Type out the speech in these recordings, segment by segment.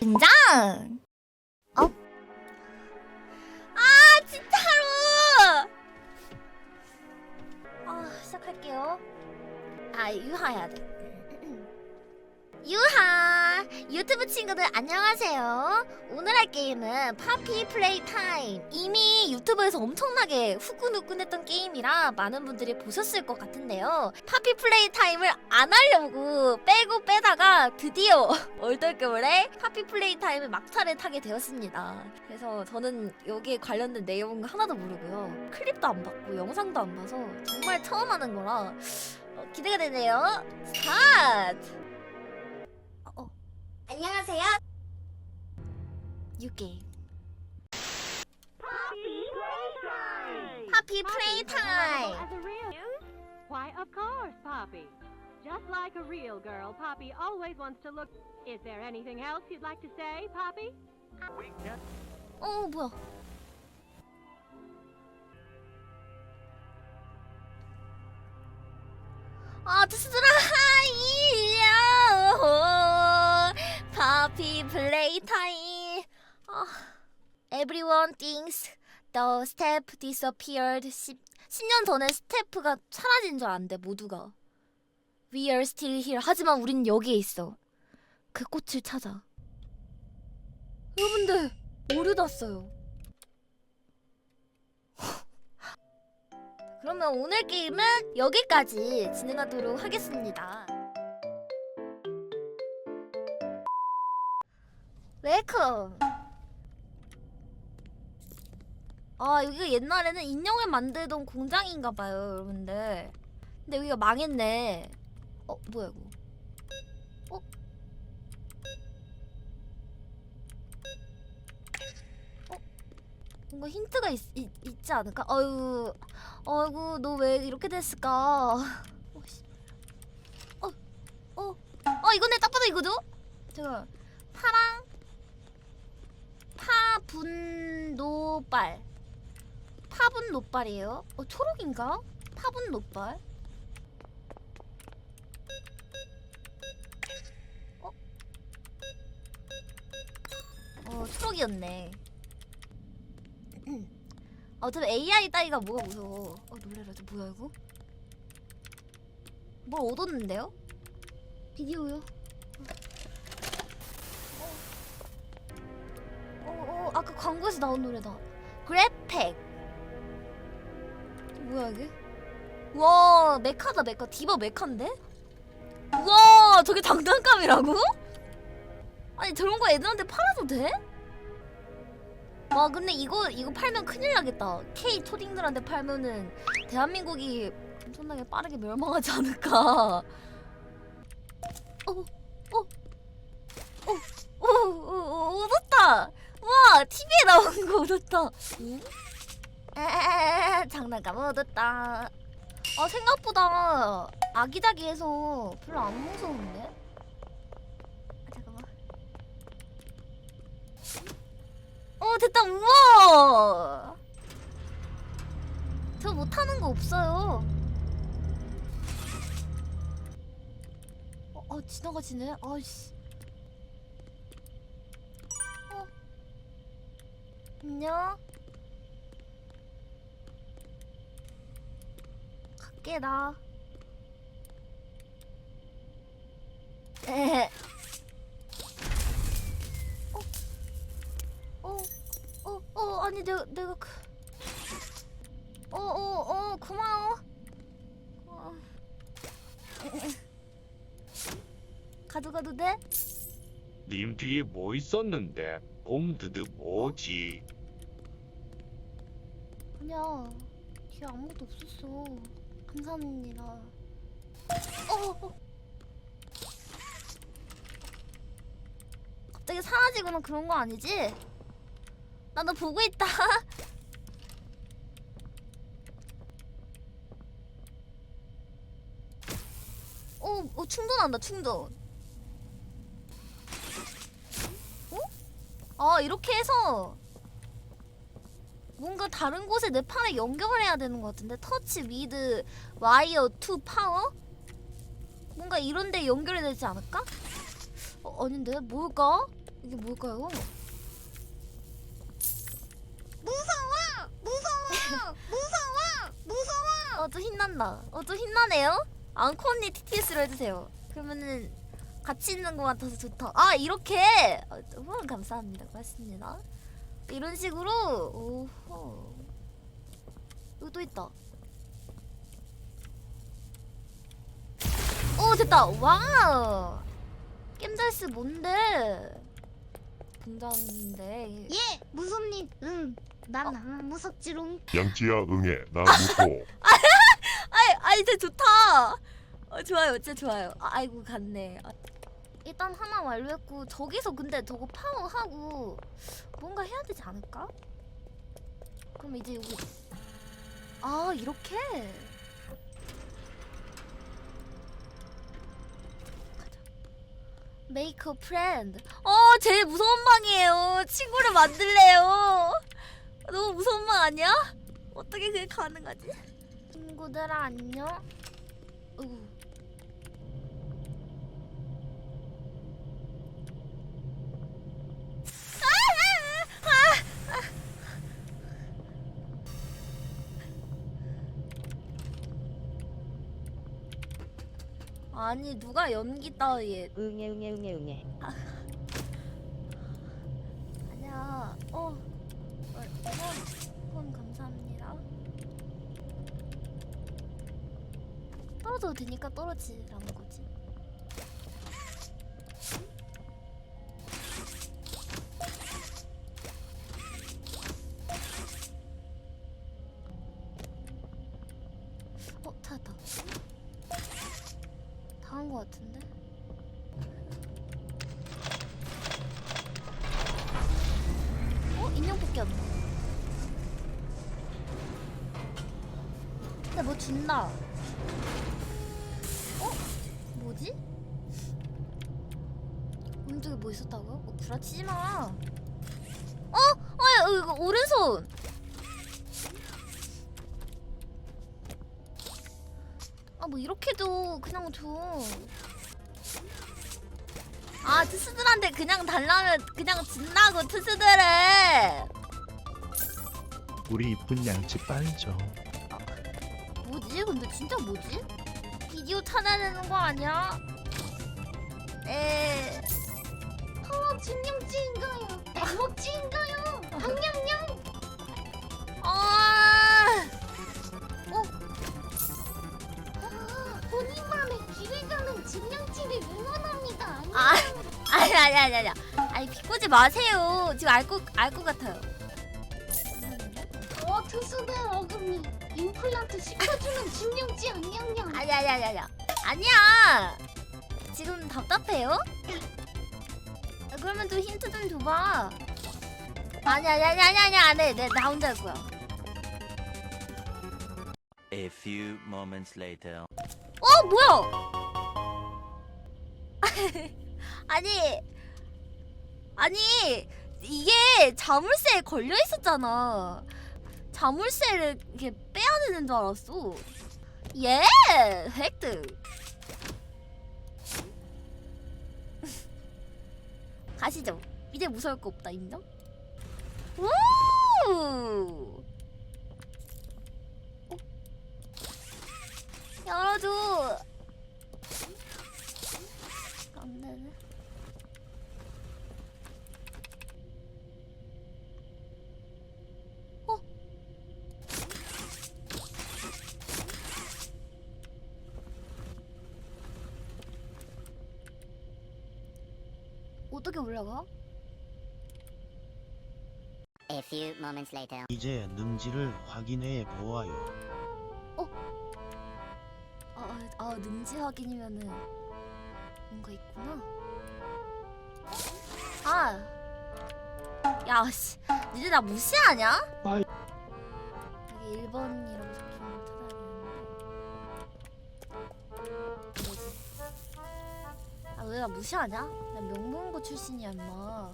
등장. 유튜브에서 엄청나게 후끈후끈했던 게임이라 많은 분들이 보셨을 것 같은데요. 파피 플레이 타임을 안 하려고 빼고 빼다가 드디어 얼떨결에 파피 플레이 타임을 막차를 타게 되었습니다. 그래서 저는 여기에 관련된 내용 하나도 모르고요. 클립도 안 봤고 영상도 안 봐서 정말 처음 하는 거라 어, 기대가 되네요. 스타트! 어, 어. 안녕하세요. 유게임. 파피 플레이 타임. As a real Why, of course, Poppy. Just like a real girl, Poppy always wants to look. Is there anything else you'd like to say, Poppy? 어 뭐야? 아 드스드라 하이야 파피 플레이 타임 아, Everyone thinks the step disappeared 10, 10년 전에 스태프가 사라진 줄 안돼 모두가 We are still here 하지만 우린 여기에 있어 그 꽃을 찾아 여러분들 오류 났어요. 그러면 오늘 게임은 여기까지 진행하도록 하겠습니다. 웰컴. 아 여기가 옛날에는 인형을 만들던 공장인가봐요, 여러분들. 근데 여기가 망했네. 어 뭐야 이거? 뭔가 힌트가 있, 있, 있지 않을까? 어유, 어이구, 너왜 이렇게 됐을까? 어, 씨. 어, 어, 어, 이거네, 딱 봐도 이거죠? 잠깐, 파랑, 파분노빨, 파분 노빨이에요. 어, 초록인가? 파분 노빨. 어, 어, 초록이었네. 어차피 AI 따위가 뭐가 무서워. 어 놀래라, 저 뭐야 이거? 뭘 얻었는데요? 비디오요? 어, 어, 어, 아까 광고에서 나온 노래다. 그래팩. 뭐야 이게? 와, 메카다 메카. 디바 메카인데? 와, 저게 장난감이라고? 아니 저런 거 애들한테 팔아도 돼? 와 근데 이거 이거 팔면 큰일 나겠다. K 초딩들한테 팔면은 대한민국이 엄청나게 빠르게 멸망하지 않을까. 어, 어, 어, 어, 어, 어, 얻었다. 와 TV에 나온 거 얻었다. 응? 에, 장난감 얻었다. 아 생각보다 아기자기해서 별로 안 무서운데? 아, 잠깐만. 어 됐다 우와 저 못하는 거 없어요 어, 어 지나가지네 아이씨 어 안녕 갈게 나 에헤 어, 어, 어, 아니 내가 내가 그, 어, 어, 어, 고마워. 어. 가져가도 돼? 님 뒤에 뭐 있었는데? 봄드드 뭐지? 아니야, 뒤에 아무것도 없었어. 감사합니다. 어, 어. 갑자기 사라지거나 그런 거 아니지? 나너 보고 있다. 어, 어 충전한다 충전. 어? 아 이렇게 해서 뭔가 다른 곳에 내 판에 연결을 해야 되는 것 같은데 터치 위드 와이어 투 파워? 뭔가 이런데 연결이 되지 않을까? 어, 아닌데 뭘까? 이게 뭘까요? 무서워! 무서워! 무서워! 무서워! 어, 좀 힘난다. 어, 좀 힘나네요? 앙코 언니 TTS로 해주세요. 그러면은 같이 있는 것 같아서 좋다. 아, 이렇게! 어, 후원 감사합니다. 고맙습니다. 이런 식으로, 오호. 여기 또 있다. 오, 됐다! 와우! 겜잘스 뭔데? 분장인데. 예! 무섭니? 응. 난안 무섭지롱. 양찌야 응애 나 무서워 아이, 아이, 진짜 좋다. 어, 좋아요, 진짜 좋아요. 아, 아이고 갔네. 아, 일단 하나 완료했고 저기서 근데 저거 파워하고 뭔가 해야 되지 않을까? 그럼 이제 여기 아 이렇게. Make a friend. 어, 제일 무서운 방이에요. 친구를 만들래요. 너무 무서운 방 아니야? 어떻게 그게 가능하지? 친구들아 안녕. 어구. 아니 누가 연기 따위에 응애 응애 응애 응애 뭐 준다. 어? 뭐지? 오른쪽에 뭐 있었다고요? 뭐 구라치지 마. 어? 어, 야, 이거 오른손. 아, 뭐 이렇게도 그냥 줘. 아, 트스들한테 그냥 달라면 그냥 준다고 트스들을. 우리 이쁜 양치 줘. 뭐지? 근데 진짜 뭐지? 비디오 찾아내는 거 아니야? 에. 어, 진영찌인가요? 백목찌인가요? 황냥냥! 아. 아, 본인 맘에 길을 가는 진영찌를 응원합니다. 안녕. 아. 아니 아니 아니 아니. 아니 비꼬지 마세요. 지금 알거알것 같아요. 어, 투수들 어금니. 임플란트 시켜주는 진영찌 안녕냥. 아니 아니 아니 아니. 아니야. 지금 답답해요? 아, 그러면 좀 힌트 좀 줘봐. 아니 아니 아니 아니 아니 안 해. 내나 혼자 할 거야. A few moments later. 어 뭐야? 아니 아니 이게 자물쇠에 걸려 있었잖아. 자물쇠를 이렇게 빼야 되는 줄 알았어. 예 획득. 가시죠. 이제 무서울 거 없다 인정? 우! 어? 열어줘. 어떻게 올라가? A few moments later. 이제 능지를 확인해 보아요. 아, 아, 아 능지 확인이면은 뭔가 있구나. 아, 야, 씨, 니들 나 무시하냐? 여기 1번이라고 아, 왜 나 무시하냐? 나 명문고 출신이야, 임마.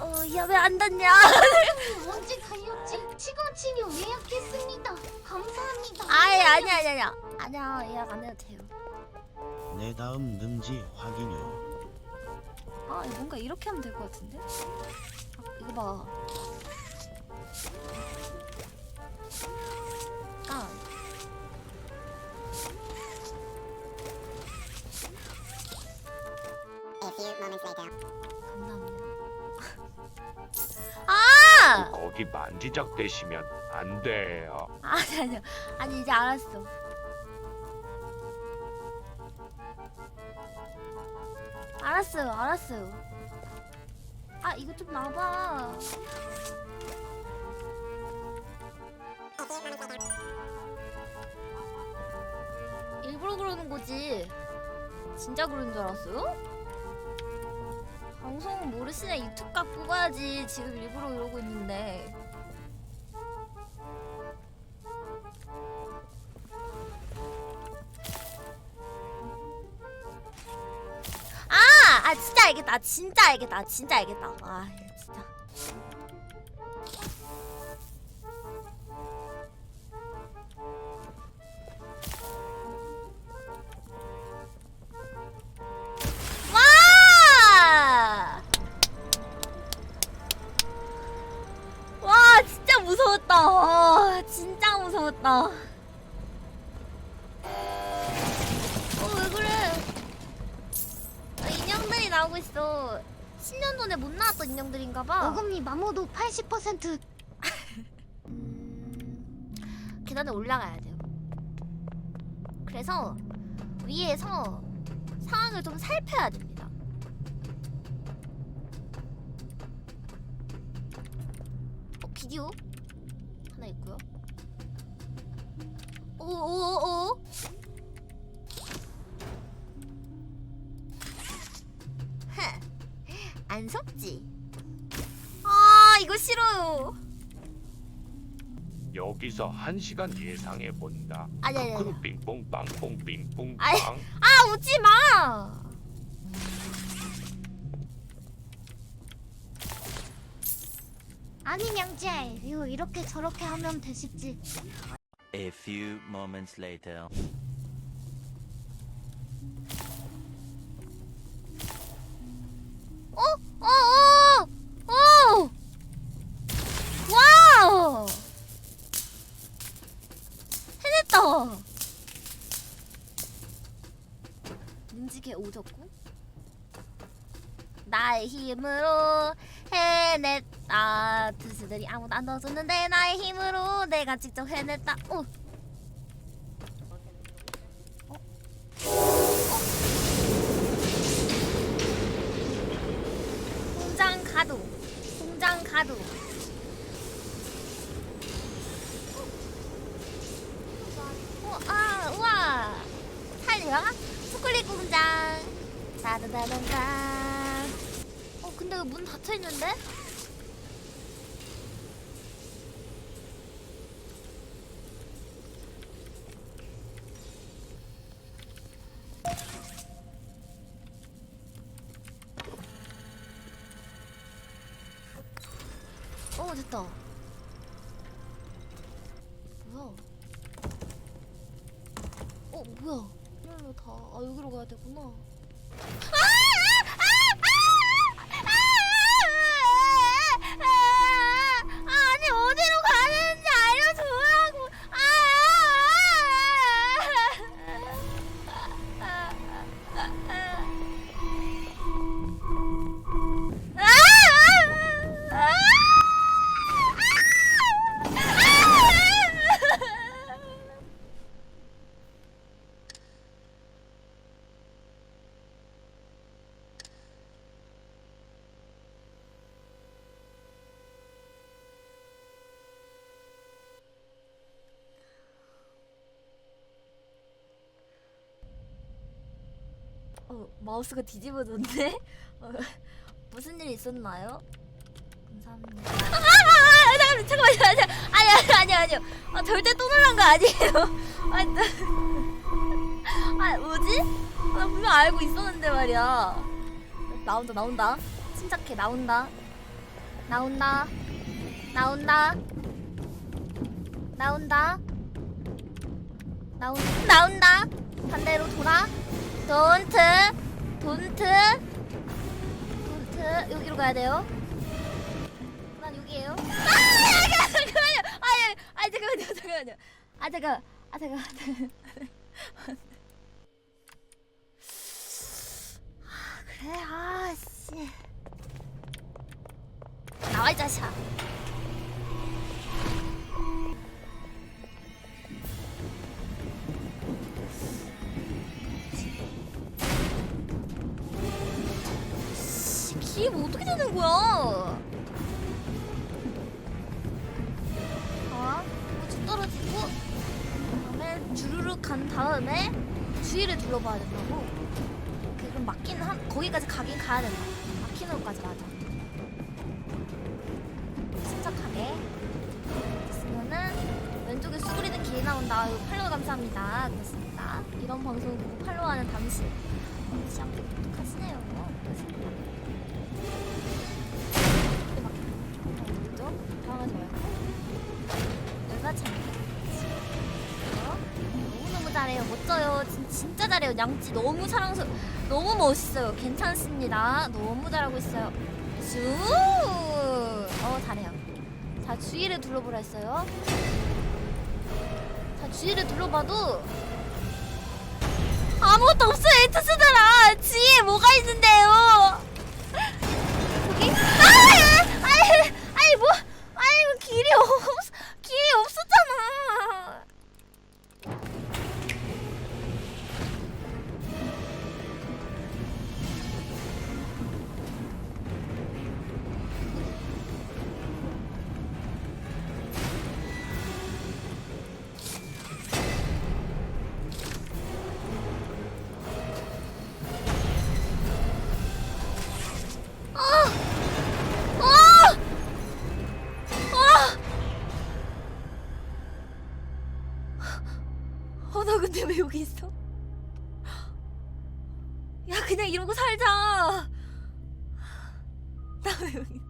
어, 야, 왜 안 닿냐? 언제 달렸지? 치과 치료 예약했습니다. 감사합니다. 아예 아니 아니 아니야 아니야 예약 안 해도 돼요 내 다음 능지 확인요. 아 이거 뭔가 이렇게 하면 될 것 같은데 아, 이거 봐 아. A few moments later. 감사합니다 아 거기 만지작 대시면 안 돼요. 아니 아니 아니 이제 알았어 알았어요 알았어요 아 이거 좀 놔봐 그러는 거지 진짜 그런 줄 알았어요? 방송 모르시네 유튜브 각 뽑아야지 지금 일부러 이러고 있는데 아! 아 진짜 알겠다. 진짜 알겠다. 진짜 알겠다. 아 진짜. 나오고 있어. 10년 전에 못 나왔던 인형들인가봐. 어금니 마모도 80% 음, 계단에 올라가야 돼요. 그래서 위에서 상황을 좀 살펴야 됩니다. 어, 비디오 하나 있고요. 오오오. 안 속지? 아 이거 싫어요. 여기서 한 시간 예상해 본다. 아니 아니 아니. 크루 빙뽕 빵뽕 빙뽕 아이. 빵. 아 웃지 마. 아니 냥제 이거 이렇게 저렇게 하면 되시지. A few moments later. 오졌고 나의 힘으로 해냈다. 투수들이 아무도 안 넣어줬는데 나의 힘으로 내가 직접 해냈다. 오. 공장 가도 공장 가도 어, 아, 우와 살려 초콜릿 공장 따다다단단 어 근데 이거 문 닫혀있는데? 어 됐다. 뭐야? 어 뭐야? 일로 다 아 여기로 가야 되구나 마우스가 뒤집어졌네? 어, 무슨 일 있었나요? 감사합니다. 아, 아, 아, 잠깐만, 잠깐만. 아니, 아니, 아니, 아니요. 아, 절대 또 놀란 거 아니에요. 아니, 나... 아, 뭐지? 아, 나 분명 알고 있었는데 말이야. 나온다, 나온다. 침착해, 나온다. 나온다. 나온다. 나온다. 나온 나온다. 반대로 돌아. 돈트. 돈트. 돈트. 여기로 가야 돼요. 난 여기에요. 아, 잠깐만요. 아, 아, 잠깐만요. 잠깐만요. 아, 잠깐. 아, 잠깐. 아, 그래. 아, 씨. 나와 이 자식아. 되는 거야? 자, 쭉 떨어지고 그다음에 주르륵 간 다음에 주위를 둘러봐야 된다고. 그럼 맞긴 한 거기까지 가긴 가야 된다. 막히는 것까지 맞아. 침착하게. 됐으면은 왼쪽에 수그리는 길 나온다. 팔로우 감사합니다. 그렇습니다. 이런 방송 보고 팔로우하는 당신. 잘해요. 멋져요. 진, 진짜 잘해요. 양치 너무 사랑스 너무 멋있어요. 괜찮습니다. 너무 잘하고 있어요. 슈! 어, 잘해요. 자, 주위를 둘러보라 했어요. 자, 주위를 둘러봐도 아무것도 없어요, 에투스들아! 지에 뭐가 있는데요? 왜 여기 있어? 야, 그냥 이러고 살자. 나 왜 여기?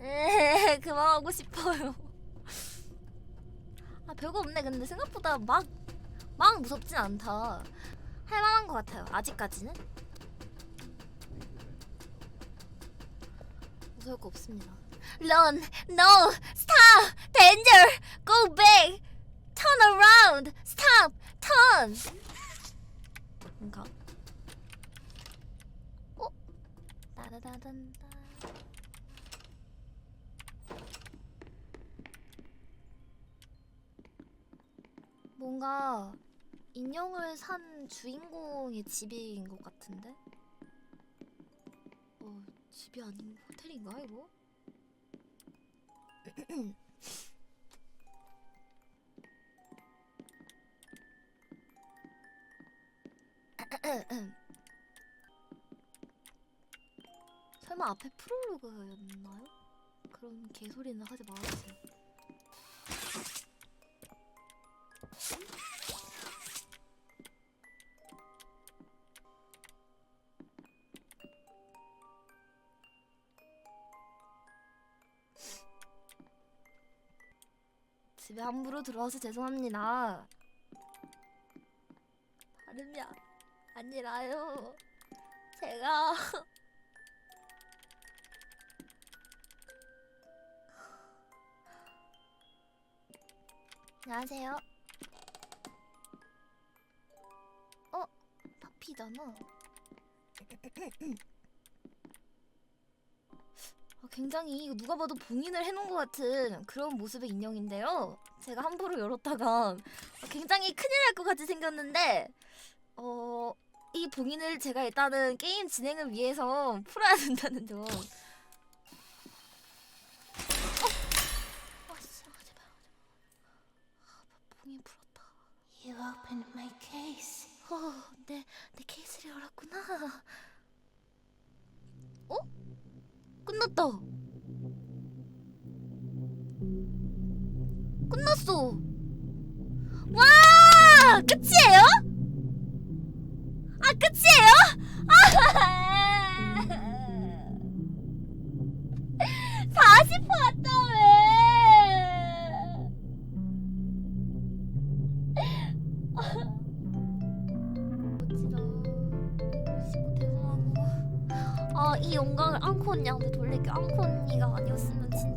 에, 그만하고 싶어요. 아, 별거 없네. 근데 생각보다 막, 막 무섭진 않다. 할만한 것 같아요. 아직까지는. 무서울 거 없습니다. Run, no, stop, danger, go back, turn around, stop, turn. 뭔가? 어? 따라다단다. 뭔가 인형을 산 주인공의 집인 것 같은데? 어, 집이 아닌 호텔인가 이거? 설마 앞에 프롤로그였나요? 그런 개소리는 하지 말아주세요. 집에 함부로 들어와서 죄송합니다. 다름이 아- 아니라요. 제가 안녕하세요. 어, 파피잖아. 어, 굉장히 이거 누가 봐도 봉인을 해놓은 것 같은 그런 모습의 인형인데요. 제가 함부로 열었다가 어, 굉장히 큰일 날 것 같이 생겼는데 어, 이 봉인을 제가 일단은 게임 진행을 위해서 풀어야 된다는 점. 어, 아. 아. You opened my case. 어, 내, 내 케이스를 열었구나. 어? 끝났다. 끝났어. 와! 끝이에요? 아, 끝이에요? 아! 앙콘 양도 돌릴게 앙콘 이가 아니었으면 진짜